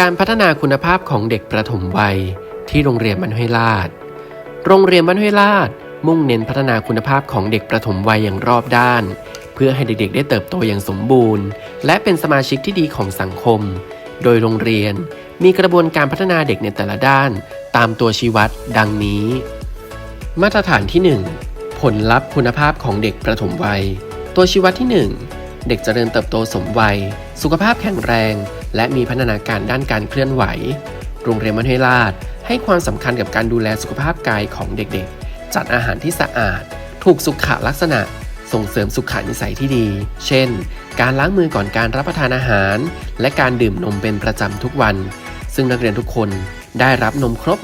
การพัฒนาคุณภาพของเด็กประถมวัย ที่โรงเรียนบ้านห้วยลาด โรงเรียนบ้านห้วยลาด มุ่งเน้นพัฒนาคุณภาพของเด็กประถมวัยอย่างรอบด้าน เพื่อให้เด็กๆ ได้เติบโตอย่างสมบูรณ์ และเป็นสมาชิกที่ดีของสังคม โดยโรงเรียนมีกระบวนการพัฒนาเด็กในแต่ละด้าน ตามตัวชี้วัด ดังนี้ มาตรฐานที่ 1 ผลลัพธ์คุณภาพของเด็กประถมวัย ตัวชี้วัดที่ 1 เด็กเจริญเติบโตสมวัย สุขภาพแข็งแรง และมีพัฒนาการด้านการเคลื่อนไหว โรงเรียนมัธยราชให้ความสำคัญกับการดูแลสุขภาพกายของเด็กๆ จัดอาหารที่สะอาด ถูกสุขลักษณะ ส่งเสริมสุขานิสัยที่ดี เช่น การล้างมือก่อนการรับประทานอาหาร และการดื่มนมเป็นประจำทุกวัน ซึ่งนักเรียนทุกคนได้รับนมครบ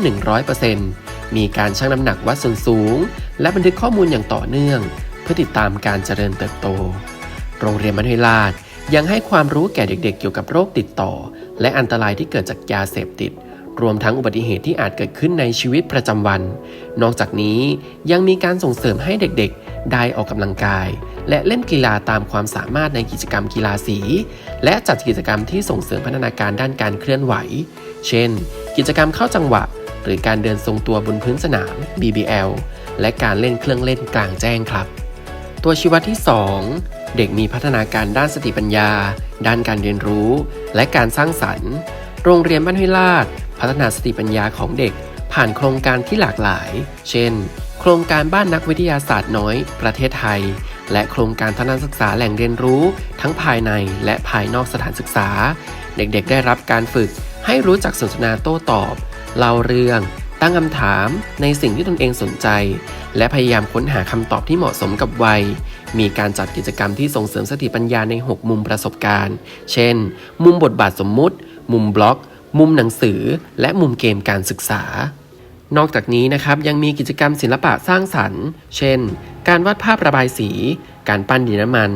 100%มีการชั่งน้ำหนักวัดส่วนสูง และบันทึกข้อมูลอย่างต่อเนื่อง เพื่อติดตามการเจริญเติบโต โรงเรียนมัธยราช ยังให้ความรู้แก่เด็กๆ เกี่ยวกับโรคติดต่อ และอันตรายที่เกิดจากยาเสพติด รวมทั้งอุบัติเหตุที่อาจเกิดขึ้นในชีวิตประจำวัน นอกจากนี้ยังมีการส่งเสริมให้เด็กๆ ได้ออกกำลังกาย และเล่นกีฬาตามความสามารถในกิจกรรมกีฬาสี และจัดกิจกรรมที่ส่งเสริมพัฒนาการด้านการเคลื่อนไหว เช่น กิจกรรมเข้าจังหวะ หรือการเดินทรงตัวบนพื้นสนาม BBL และการเล่นเครื่องเล่นกลางแจ้งครับ ตัวชี้วัดที่ 2 เด็กมีพัฒนาการด้านสติปัญญา ด้านการเรียนรู้ และการสร้างสรรค์ โรงเรียนบ้านห้วยลาด พัฒนาสติปัญญาของเด็ก ผ่านโครงการที่หลากหลาย เช่น โครงการบ้านนักวิทยาศาสตร์น้อย ประเทศไทย และโครงการทัศนศึกษาแหล่งเรียนรู้ ทั้งภายในและภายนอกสถานศึกษา เด็กๆ ได้รับการฝึก ให้รู้จักสนทนาโต้ตอบ เล่าเรื่องตั้งคำถามในสิ่งที่ตนเองสนใจ และพยายามค้นหาคำตอบที่เหมาะสมกับวัย มีการจัดกิจกรรมที่ส่งเสริมสติปัญญาใน 6 มุมประสบการณ์ เช่น มุมบทบาทสมมุติ มุมบล็อก มุมหนังสือ และมุมเกมการศึกษา นอกจากนี้นะครับยังมีกิจกรรมศิลปะสร้างสรรค์ เช่น การวาดภาพระบายสี การปั้นดินน้ำมัน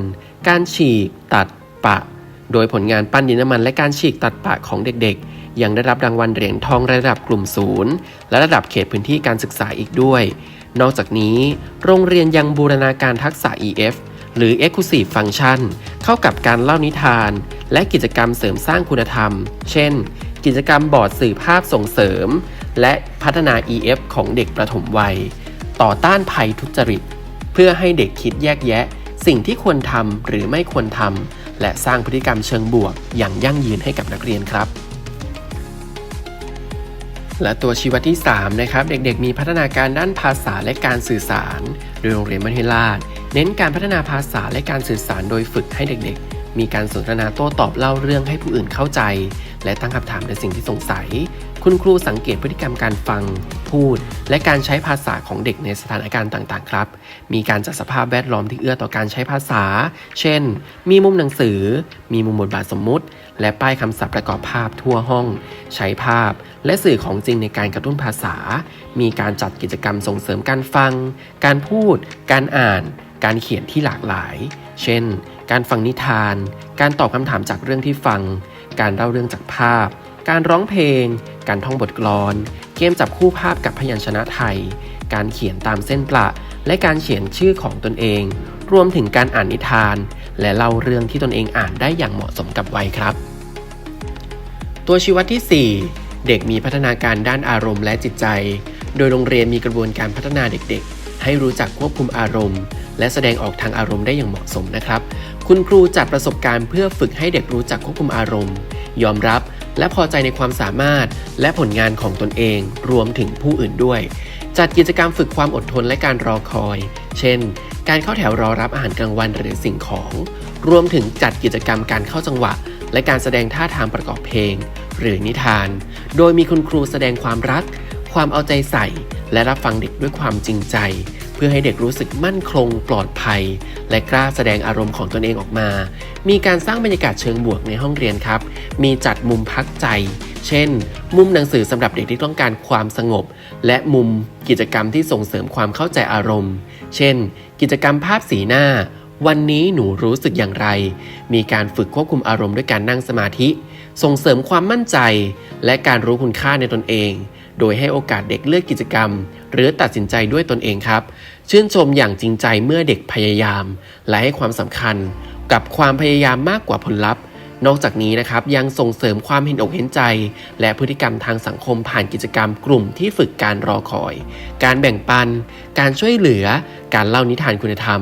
การฉีก ตัด ปะ โดยผลงานปั้นดินน้ำมัน และการฉีกตัดปะของเด็กๆ ยังได้รับรางวัลเหรียญทองระดับกลุ่มศูนย์และระดับเขตพื้นที่การศึกษาอีกด้วย นอกจากนี้ โรงเรียนยังบูรณาการทักษะ EF หรือ Exclusive Function เข้ากับการเล่านิทาน และกิจกรรมเสริมสร้างคุณธรรม เช่น กิจกรรมบอร์ดสื่อภาพส่งเสริม และพัฒนา EF ของเด็กประถมวัย ต่อต้านภัยทุจริต เพื่อให้เด็กคิดแยกแยะ สิ่งที่ควรทำหรือไม่ควรทำและสร้างพฤติกรรมเชิงบวกอย่างยั่งยืนให้กับนักเรียนครับ และตัวชี้วัดที่ 3 นะครับ เด็กๆ มีพัฒนาการด้านภาษาและการสื่อสาร โดยโรงเรียนมัธยราช เน้นการพัฒนาภาษาและการสื่อสารโดยฝึกให้เด็กๆ มีการสนทนาโต้ตอบเล่าเรื่องให้ผู้อื่นเข้าใจ และตั้งคำถามในสิ่งที่สงสัย คุณครูสังเกตพฤติกรรมการฟัง พูด และการใช้ภาษาของเด็กในสถานการณ์ต่างๆ ครับ มีการจัดสภาพแวดล้อมที่เอื้อต่อการใช้ภาษา เช่น มีมุมหนังสือ มีมุมบทบาทสมมุติ และป้ายคำศัพท์ประกอบภาพทั่วห้อง ใช้ภาพ และสื่อของจริงในการกระตุ้นภาษา มีการจัดกิจกรรมส่งเสริมการฟัง การพูด การอ่าน การเขียนที่หลากหลาย เช่น การฟังนิทาน การตอบคำถามจากเรื่องที่ฟัง การเล่าเรื่องจากภาพ การร้องเพลง การท่องบทกลอน เกมจับคู่ภาพกับพยัญชนะไทย การเขียนตามเส้นประ และการเขียนชื่อของตนเอง รวมถึงการอ่านนิทาน และเล่าเรื่องที่ตนเองอ่านได้อย่างเหมาะสมกับวัยครับ ตัวชี้วัดที่ 4 เด็กมีพัฒนาการด้านอารมณ์และจิตใจ โดยโรงเรียนมีกระบวนการพัฒนาเด็กๆ ให้รู้จักควบคุมอารมณ์ และแสดงออกทางอารมณ์ได้อย่างเหมาะสมนะครับ คุณครูจัดประสบการณ์เพื่อฝึกให้เด็กรู้จักควบคุมอารมณ์ ยอมรับ และพอใจในความสามารถและผลงานของตนเองรวมถึงผู้อื่นด้วย จัดกิจกรรมฝึกความอดทนและการรอคอย เช่น การเข้าแถวรอรับอาหารกลางวันหรือสิ่งของ รวมถึงจัดกิจกรรมการเข้าจังหวะ และการแสดงท่าทางประกอบเพลง หรือนิทาน โดยมีคุณครูแสดงความรัก ความเอาใจใส่ และรับฟังเด็กด้วยความจริงใจ พื่อให้เด็กรู้สึกมั่นคงปลอดภัย และกล้าแสดงอารมณ์ของตนเองออกมา มีการสร้างบรรยากาศเชิงบวกในห้องเรียนครับ มีจัดมุมพักใจ เช่น มุมหนังสือสำหรับเด็กที่ต้องการความสงบ และมุมกิจกรรมที่ส่งเสริมความเข้าใจอารมณ์ เช่น กิจกรรมภาพสีหน้า วันนี้หนูรู้สึกอย่างไร มีการฝึกควบคุมอารมณ์ด้วยการนั่งสมาธิ ส่งเสริมความมั่นใจ และการรู้คุณค่าในตนเอง โดยให้โอกาสเด็กเลือกกิจกรรมหรือตัดสินใจด้วยตนเองครับ ชื่นชมอย่างจริงใจเมื่อเด็กพยายาม และให้ความสำคัญกับความพยายามมากกว่าผลลัพธ์ นอกจากนี้นะครับยังส่งเสริมความเห็นอกเห็นใจ และพฤติกรรมทางสังคมผ่านกิจกรรมกลุ่มที่ฝึกการรอคอย การแบ่งปัน การช่วยเหลือ การเล่านิทานคุณธรรม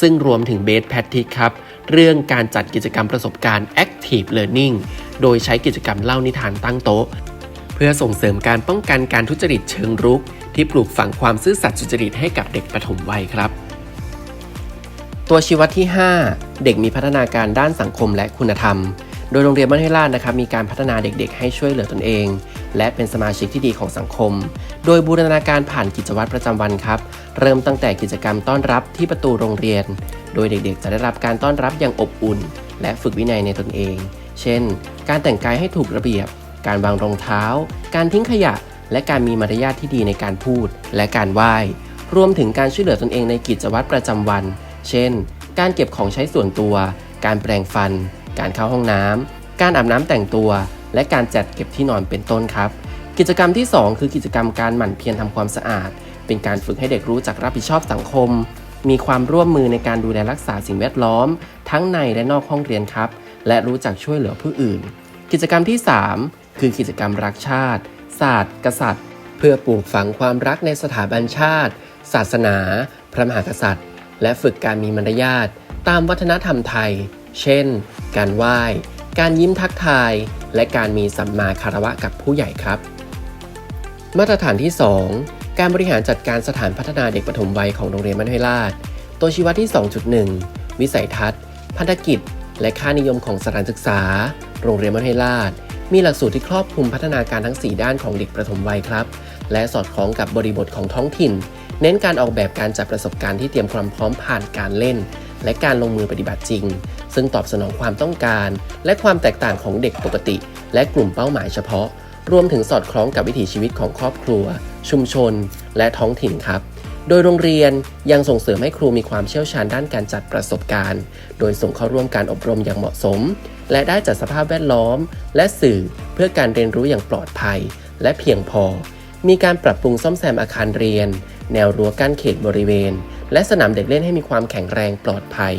ซึ่งรวมถึงเบสแพททิกครับเรื่องการจัดกิจกรรมประสบการณ์ Active Learning โดยใช้กิจกรรมเล่านิทานตั้งโต๊ะ พื่อส่งเสริมการป้องกันการทุจริตเชิงรุก ที่ปลูกฝังความซื่อสัตย์สุจริตให้กับเด็กปฐมวัยครับ ตัวชี้วัดที่ 5 เด็กมีพัฒนาการด้านสังคมและคุณธรรม โดยโรงเรียนบ้านห้ลาดนะครับมีการพัฒนาเด็กๆ ให้ช่วยเหลือตนเอง และเป็นสมาชิกที่ดีของสังคม โดยบูรณาการผ่านกิจวัตรประจำวันครับ เริ่มตั้งแต่กิจกรรมต้อนรับที่ประตูโรงเรียน โดยเด็กๆ จะได้รับการต้อนรับอย่างอบอุ่น และฝึกวินัยในตนเอง เช่น การแต่งกายให้ถูกระเบียบ การวางรองเท้า การทิ้งขยะ และการมีมารยาทที่ดีในการพูด และการไหว้ รวมถึงการช่วยเหลือตนเองในกิจวัตรประจำวัน เช่น การเก็บของใช้ส่วนตัว การแปรงฟัน การเข้าห้องน้ำการอาบน้ำแต่งตัว และการจัดเก็บที่นอนเป็นต้นครับ กิจกรรมที่ 2 คือกิจกรรมการหมั่นเพียรทำความสะอาด เป็นการฝึกให้เด็กรู้จักรับผิดชอบสังคม มีความร่วมมือในการดูแลรักษาสิ่งแวดล้อม ทั้งในและนอกห้องเรียนครับ และรู้จักช่วยเหลือผู้อื่น กิจกรรมที่ 3 คือกิจกรรมรักชาติ ศาสตร์ กษัตริย์ เพื่อปลูกฝังความรักในสถาบันชาติ ศาสนา พระมหากษัตริย์ และฝึกการมีมารยาทตามวัฒนธรรมไทย เช่น การไหว้ การยิ้มทักทาย และการมีสัมมาคารวะกับผู้ใหญ่ครับ มาตรฐานที่ 2 การบริหารจัดการสถานพัฒนาเด็กปฐมวัยของโรงเรียนบ้านห้วยลาดตัวชี้วัดที่ 2.1 วิสัยทัศน์ พันธกิจ และค่านิยมของสถานศึกษา โรงเรียนบ้านห้วยลาด มีหลักสูตรที่ครอบคลุมพัฒนาการทั้ง 4 ด้านของเด็กประถมวัยครับ และสอดคล้องกับบริบทของท้องถิ่น เน้นการออกแบบการจัดประสบการณ์ที่เตรียมความพร้อมผ่านการเล่น และการลงมือปฏิบัติจริง ซึ่งตอบสนองความต้องการ และความแตกต่างของเด็กปกติ และกลุ่มเป้าหมายเฉพาะ รวมถึงสอดคล้องกับวิถีชีวิตของครอบครัว ชุมชน และท้องถิ่นครับ โดยโรงเรียนยังส่งเสริมให้ครูมีความเชี่ยวชาญด้านการจัดประสบการณ์ โดยส่งเข้าร่วมการอบรมอย่างเหมาะสม และได้จัดสภาพแวดล้อม และสื่อเพื่อการเรียนรู้อย่างปลอดภัย และเพียงพอ มีการปรับปรุงซ่อมแซมอาคารเรียน แนวรั้วกั้นเขตบริเวณ และสนามเด็กเล่นให้มีความแข็งแรงปลอดภัย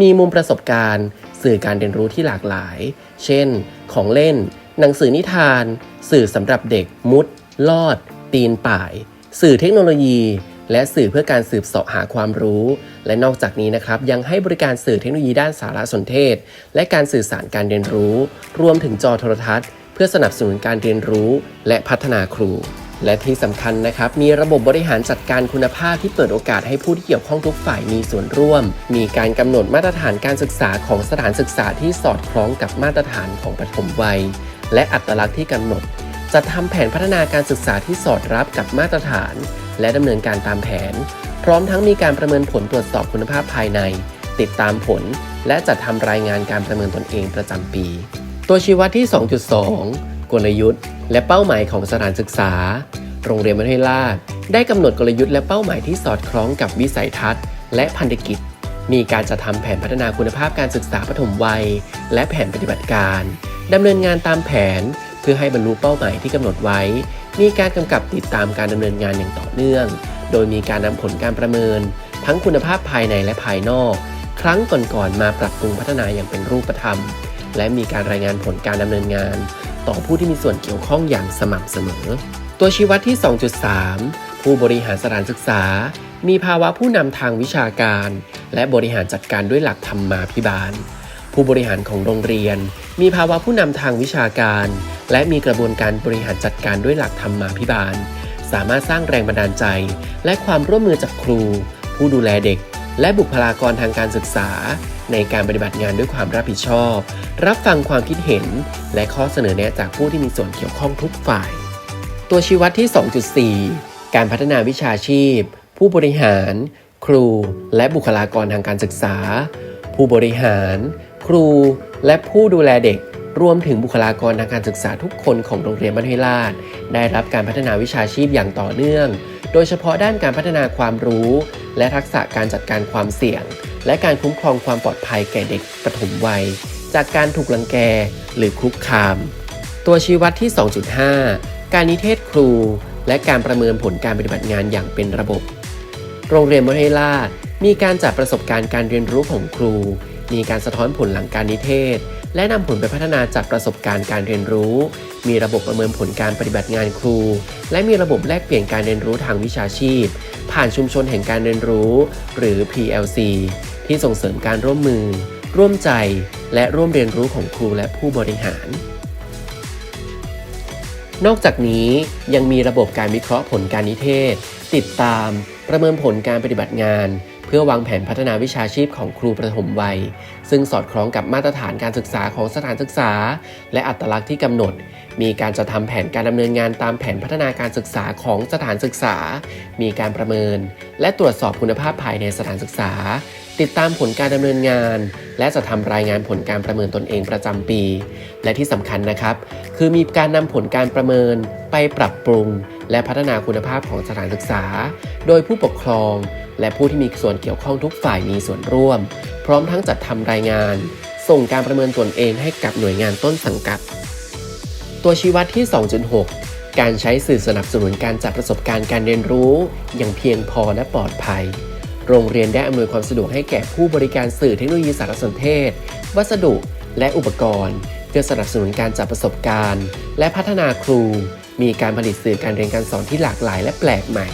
มีมุมประสบการณ์ สื่อการเรียนรู้ที่หลากหลาย เช่น ของเล่น หนังสือนิทาน สื่อสำหรับเด็กมุด ลอด ตีนป่าย สื่อเทคโนโลยี และสื่อเพื่อการสืบเสาะหาความรู้ และนอกจากนี้นะครับยังให้บริการสื่อเทคโนโลยีด้านสารสนเทศ และการสื่อสารการเรียนรู้ รวมถึงจอโทรทัศน์ เพื่อสนับสนุนการเรียนรู้ และพัฒนาครู และที่สำคัญนะครับ มีระบบบริหารจัดการคุณภาพที่เปิดโอกาสให้ผู้ที่เกี่ยวข้องทุกฝ่ายมีส่วนร่วม มีการกำหนดมาตรฐานการศึกษาของสถานศึกษาที่สอดคล้องกับมาตรฐานของปฐมวัย และอัตลักษณ์ที่กำหนดจัดทำแผนพัฒนาการศึกษาที่สอดรับกับมาตรฐาน และดำเนินการตามแผน พร้อมทั้งมีการประเมินผลตรวจสอบคุณภาพภายใน ติดตามผล และจัดทำรายงานการประเมินตนเองประจำปี ตัวชี้วัดที่ 2.2 กลยุทธ์ และเป้าหมายของสถานศึกษา โรงเรียนมัธยราชได้กำหนดกลยุทธ์และเป้าหมายที่สอดคล้องกับวิสัยทัศน์ และพันธกิจ มีการจัดทำแผนพัฒนาคุณภาพการศึกษาปฐมวัย และแผนปฏิบัติการดำเนินงานตามแผน เพื่อให้บรรลุเป้าหมายที่กำหนดไว้ มีการกำกับติดตามการดำเนินงานอย่างต่อเนื่อง โดยมีการนำผลการประเมิน ทั้งคุณภาพภายในและภายนอก ครั้งก่อนๆมาปรับปรุงพัฒนาอย่างเป็นรูปธรรม และมีการรายงานผลการดำเนินงาน ต่อผู้ที่มีส่วนเกี่ยวข้องอย่างสม่ำเสมอ ตัวชี้วัดที่ 2.3 ผู้บริหารสถานศึกษา มีภาวะผู้นำทางวิชาการ และบริหารจัดการด้วยหลักธรรมมาภิบาล ผู้บริหารของโรงเรียน มีภาวะผู้นำทางวิชาการ และมีกระบวนการบริหารจัดการด้วยหลักธรรมาภิบาล สามารถสร้างแรงบันดาลใจ และความร่วมมือจากครู ผู้ดูแลเด็ก และบุคลากรทางการศึกษา ในการปฏิบัติงานด้วยความรับผิดชอบ รับฟังความคิดเห็น และข้อเสนอแนะจากผู้ที่มีส่วนเกี่ยวข้องทุกฝ่าย ตัวชี้วัดที่ 2.4 การพัฒนาวิชาชีพ ผู้บริหาร ครู และบุคลากรทางการศึกษา ผู้บริหาร ครูและผู้ดูแลเด็กรวมถึงบุคลากรทางการศึกษาทุกคนของโรงเรียนบ้านห้วยลาด ได้รับการพัฒนาวิชาชีพอย่างต่อเนื่อง โดยเฉพาะด้านการพัฒนาความรู้ และทักษะการจัดการความเสี่ยง และการคุ้มครองความปลอดภัยแก่เด็กปฐมวัย จากการถูกลังแกหรือคุกคาม ตัวชี้วัดที่ 2.5 การนิเทศครู และการประเมินผลการปฏิบัติงานอย่างเป็นระบบ โรงเรียนมหิลาชมีการจัดประสบการณ์การเรียนรู้ของครู มีการสะท้อนผลหลังการนิเทศ และนำผลไปพัฒนาจากประสบการณ์การเรียนรู้ มีระบบประเมินผลการปฏิบัติงานครู และมีระบบแลกเปลี่ยนการเรียนรู้ทางวิชาชีพ ผ่านชุมชนแห่งการเรียนรู้ หรือ PLC ที่ส่งเสริมการร่วมมือ ร่วมใจ และร่วมเรียนรู้ของครูและผู้บริหาร นอกจากนี้ยังมีระบบการวิเคราะห์ผลการนิเทศ ติดตาม ประเมินผลการปฏิบัติงาน พื่อวางแผนพัฒนาวิชาชีพของครูประถมวัย ซึ่งสอดคล้องกับมาตรฐานการศึกษาของสถานศึกษา และอัตลักษณ์ที่กำหนด มีการจะทำแผนการดำเนินงานตามแผนพัฒนาการศึกษาของสถานศึกษา มีการประเมิน และตรวจสอบคุณภาพภายในสถานศึกษา ติดตามผลการดำเนินงาน และจะทำรายงานผลการประเมินตนเองประจำปี และที่สำคัญนะครับ คือมีการนำผลการประเมินไปปรับปรุง และพัฒนาคุณภาพของสถานศึกษา โดยผู้ปกครอง และผู้ที่มีส่วนเกี่ยวข้องทุกฝ่ายมีส่วนร่วม พร้อมทั้งจัดทำรายงาน ส่งการประเมินตนเองให้กับหน่วยงานต้นสังกัด ตัวชี้วัดที่ 2.6 การใช้สื่อสนับสนุนการจัดประสบการณ์การเรียนรู้ อย่างเพียงพอและปลอดภัย โรงเรียนได้อำนวยความสะดวกให้แก่ผู้บริการสื่อเทคโนโลยีสารสนเทศ วัสดุและอุปกรณ์ เพื่อสนับสนุนการจัดประสบการณ์ และพัฒนาครู มีการผลิตสื่อการเรียนการสอนที่หลากหลายและแปลกใหม่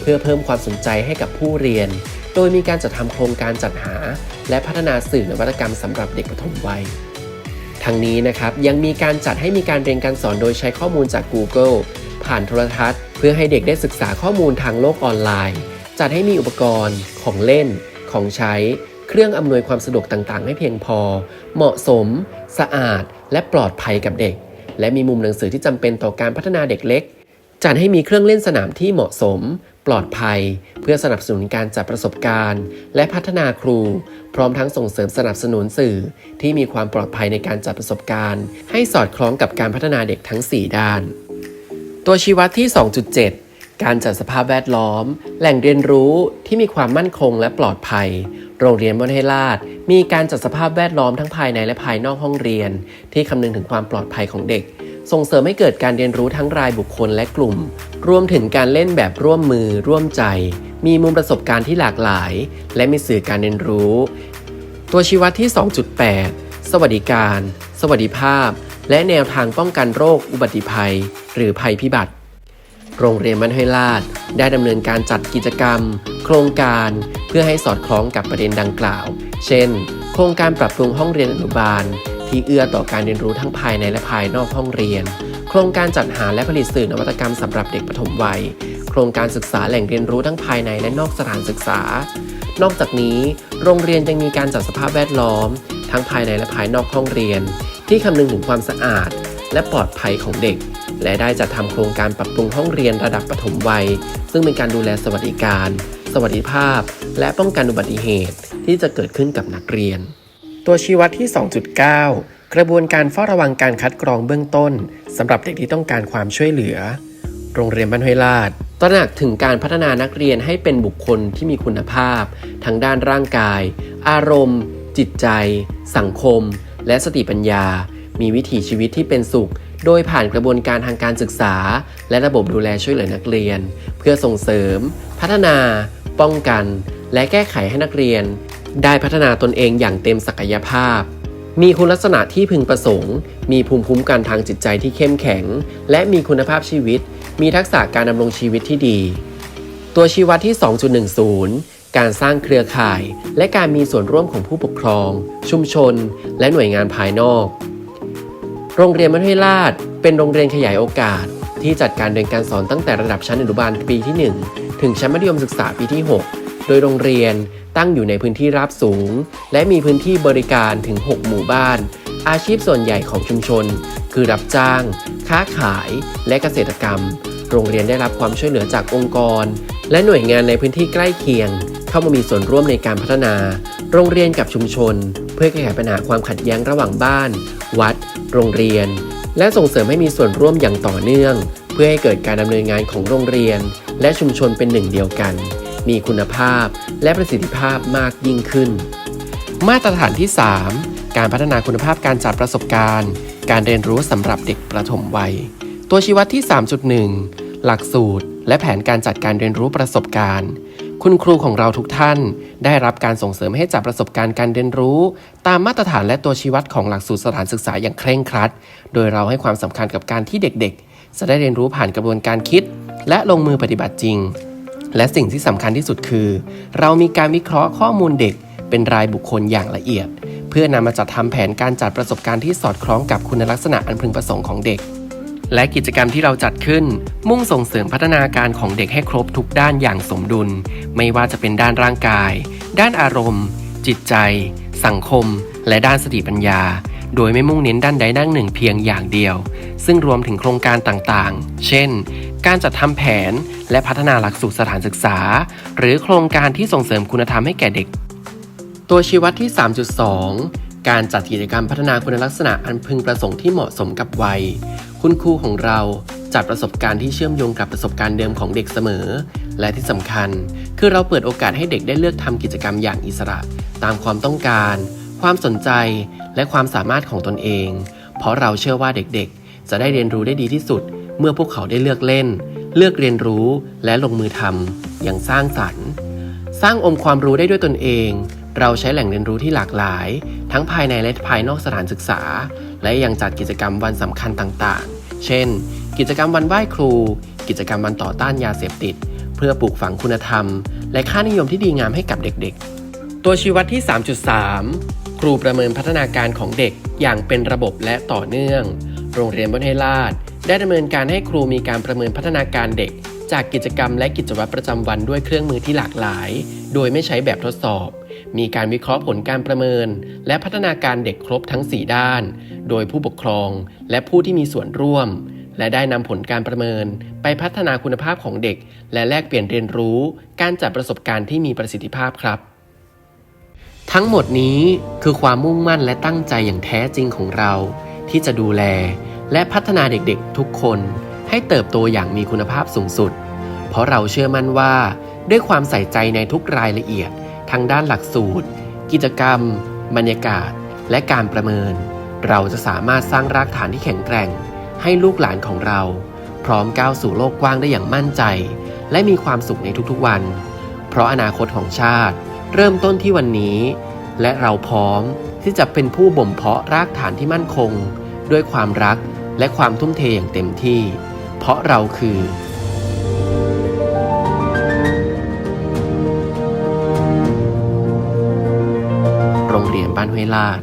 เพื่อเพิ่มความสนใจให้กับผู้เรียน โดยมีการจัดทำโครงการจัดหา และพัฒนาสื่อนวัตกรรมสำหรับเด็กปฐมวัยทั้งนี้นะครับยังมีการจัดให้มีการเรียนการสอนโดยใช้ข้อมูลจาก Google ผ่านโทรทัศน์ เพื่อให้เด็กได้ศึกษาข้อมูลทางโลกออนไลน์ จัดให้มีอุปกรณ์ ของเล่น ของใช้ เครื่องอำนวยความสะดวกต่างๆ ให้เพียงพอ เหมาะสม สะอาด และปลอดภัยกับเด็ก และมีมุมหนังสือที่จำเป็นต่อการพัฒนาเด็กเล็ก จัดให้มีเครื่องเล่นสนามที่เหมาะสม ปลอดภัย เพื่อสนับสนุนการจัดประสบการณ์ และพัฒนาครู พร้อมทั้งส่งเสริมสนับสนุนสื่อ ที่มีความปลอดภัยในการจัดประสบการณ์ ให้สอดคล้องกับการพัฒนาเด็กทั้ง 4 ด้าน ตัวชี้วัดที่ 2.7 การจัดสภาพแวดล้อม แหล่งเรียนรู้ที่มีความมั่นคงและปลอดภัย โรงเรียนบนเฮลาดมีการจัดสภาพแวดล้อมทั้งภายในและภายนอกห้องเรียน ที่คำนึงถึงความปลอดภัยของเด็ก ส่งเสริมให้เกิดการเรียนรู้ทั้งรายบุคคลและกลุ่ม รวมถึงการเล่นแบบร่วมมือ ร่วมใจ มีมุมประสบการณ์ที่หลากหลาย และมีสื่อการเรียนรู้ ตัวชี้วัดที่ 2.8 สวัสดิการ สวัสดิภาพ และแนวทางป้องกันโรคอุบัติภัย หรือภัยพิบัติ โรงเรียนบ้านห้วยลาด ได้ดำเนินการจัดกิจกรรม โครงการเพื่อให้สอดคล้องกับประเด็นดังกล่าว เช่น โครงการปรับปรุงห้องเรียนอนุบาล ที่เอื้อต่อการเรียนรู้ทั้งภายในและภายนอกห้องเรียน โครงการจัดหาและผลิตสื่อนวัตกรรมสำหรับเด็กปฐมวัย โครงการศึกษาแหล่งเรียนรู้ทั้งภายในและนอกสถานศึกษา นอกจากนี้ โรงเรียนยังมีการจัดสภาพแวดล้อม ทั้งภายในและภายนอกห้องเรียน ที่คำนึงถึงความสะอาด และปลอดภัยของเด็ก และได้จัดทำโครงการปรับปรุงห้องเรียนระดับปฐมวัย ซึ่งเป็นการดูแลสวัสดิการ สวัสดิภาพ และป้องกันอุบัติเหตุ ที่จะเกิดขึ้นกับนักเรียน ตัวชี้วัดที่ 2.9 กระบวนการเฝ้าระวังการคัดกรองเบื้องต้นสำหรับเด็กที่ต้องการความช่วยเหลือ โรงเรียนบ้านห้วยลาดตระหนักถึงการพัฒนานักเรียนให้เป็นบุคคลที่มีคุณภาพ ทั้งด้านร่างกาย อารมณ์ จิตใจ สังคม และสติปัญญา มีวิถีชีวิตที่เป็นสุข โดยผ่านกระบวนการทางการศึกษา และระบบดูแลช่วยเหลือนักเรียน เพื่อส่งเสริม พัฒนา ป้องกัน และแก้ไขให้นักเรียน ได้พัฒนาตนเองอย่างเต็มศักยภาพ มีคุณลักษณะที่พึงประสงค์ มีภูมิคุ้มกันทางจิตใจที่เข้มแข็ง และมีคุณภาพชีวิต มีทักษะการดำรงชีวิตที่ดี ตัวชี้วัดที่ 2.10การสร้างเครือข่ายและการมีส่วนร่วมของผู้ปกครอง ชุมชน และหน่วยงานภายนอก โรงเรียนมัธยลาดเป็นโรงเรียนขยายโอกาส ที่จัดการเรียนการสอนตั้งแต่ระดับชั้นอนุบาลปีที่ 1 ถึงชั้นมัธยมศึกษาปีที่ 6 โดยโรงเรียนตั้งอยู่ในพื้นที่ราบสูง และมีพื้นที่บริการถึง 6 หมู่บ้าน อาชีพส่วนใหญ่ของชุมชน คือรับจ้าง ค้าขายและเกษตรกรรม โรงเรียนได้รับความช่วยเหลือจากองค์กร และหน่วยงานในพื้นที่ใกล้เคียง เข้ามามีส่วนร่วมในการพัฒนา โรงเรียนกับชุมชน เพื่อแก้ไขปัญหาความขัดแย้งระหว่างบ้าน วัด โรงเรียน และส่งเสริมให้มีส่วนร่วมอย่างต่อเนื่อง เพื่อให้เกิดการดำเนินงานของโรงเรียน และชุมชนเป็นหนึ่งเดียวกัน มีคุณภาพและประสิทธิภาพมากยิ่งขึ้น มาตรฐานที่ 3 การพัฒนาคุณภาพการจัดประสบการณ์ การเรียนรู้สำหรับเด็กประถมวัย ตัวชี้วัดที่ 3.1 หลักสูตร และแผนการจัดการเรียนรู้ประสบการณ์ คุณครูของเราทุกท่าน ได้รับการส่งเสริมให้จับประสบการณ์การเรียนรู้ ตามมาตรฐานและตัวชี้วัดของหลักสูตรสถานศึกษาอย่างเคร่งครัด โดยเราให้ความสำคัญกับการที่เด็กๆ จะได้เรียนรู้ผ่านกระบวนการคิด และลงมือปฏิบัติจริง และสิ่งที่สำคัญที่สุดคือ เรามีการวิเคราะห์ข้อมูลเด็ก เป็นรายบุคคลอย่างละเอียด เพื่อนำมาจัดทำแผนการจัดประสบการณ์ที่สอดคล้องกับคุณลักษณะอันพึงประสงค์ของเด็ก และกิจกรรมที่เราจัดขึ้น มุ่งส่งเสริมพัฒนาการของเด็กให้ครบทุกด้านอย่างสมดุล ไม่ว่าจะเป็นด้านร่างกาย ด้านอารมณ์ จิตใจ สังคม และด้านสติปัญญา โดยไม่มุ่งเน้นด้านใดด้านหนึ่งเพียงอย่างเดียว ซึ่งรวมถึงโครงการต่างๆ เช่น การจัดทำแผนและพัฒนาหลักสูตรสถานศึกษา หรือโครงการที่ส่งเสริมคุณธรรมให้แก่เด็ก ตัวชี้วัดที่ 3.2 การจัดกิจกรรมพัฒนาคุณลักษณะอันพึงประสงค์ที่เหมาะสมกับวัย คุณครูของเราจัดประสบการณ์ที่เชื่อมโยงกับประสบการณ์เดิมของเด็กเสมอ และที่สำคัญ คือเราเปิดโอกาสให้เด็กได้เลือกทำกิจกรรมอย่างอิสระ ตามความต้องการ ความสนใจ และความสามารถของตนเอง เพราะเราเชื่อว่าเด็กๆ จะได้เรียนรู้ได้ดีที่สุด เมื่อพวกเขาได้เลือกเล่น เลือกเรียนรู้และลงมือทำอย่างสร้างสรรค์ สร้างองค์ความรู้ได้ด้วยตนเอง เราใช้แหล่งเรียนรู้ที่หลากหลาย ทั้งภายในและภายนอกสถานศึกษา และยังจัดกิจกรรมวันสำคัญต่างๆ เช่น กิจกรรมวันไหว้ครู กิจกรรมวันต่อต้านยาเสพติด เพื่อปลูกฝังคุณธรรม และค่านิยมที่ดีงามให้กับเด็กๆ ตัวชี้วัดที่ 3.3 ครูประเมินพัฒนาการของเด็กอย่างเป็นระบบและต่อเนื่อง โรงเรียนบ้านเฮลาดได้ดำเนินการให้ครูมีการประเมินพัฒนาการเด็ก จากกิจกรรมและกิจวัตรประจำวันด้วยเครื่องมือที่หลากหลาย โดยไม่ใช้แบบทดสอบ มีการวิเคราะห์ผลการประเมิน และพัฒนาการเด็กครบทั้ง 4 ด้าน โดยผู้ปกครองและผู้ที่มีส่วนร่วม และได้นำผลการประเมิน ไปพัฒนาคุณภาพของเด็ก และแลกเปลี่ยนเรียนรู้ การจัดประสบการณ์ที่มีประสิทธิภาพครับ ทั้งหมดนี้คือความมุ่งมั่นและตั้งใจอย่างแท้จริงของเรา ที่จะดูแล และพัฒนาเด็กๆ ทุกคน ให้เติบโตอย่างมีคุณภาพสูงสุด เพราะเราเชื่อมั่นว่า ด้วยความใส่ใจในทุกรายละเอียด ทั้งด้านหลักสูตร กิจกรรม บรรยากาศ และการประเมิน เราจะสามารถสร้างรากฐานที่แข็งแกร่ง ให้ลูกหลานของเรา พร้อมก้าวสู่โลกกว้างได้อย่างมั่นใจ และมีความสุขในทุกๆวัน เพราะอนาคตของชาติ เริ่มต้นที่วันนี้ และเราพร้อมที่จะเป็นผู้บ่มเพาะรากฐานที่มั่นคง ด้วยความรักและความทุ่มเทอย่างเต็มที่ เพราะเราคือ โรงเรียนบ้านห้วยลาด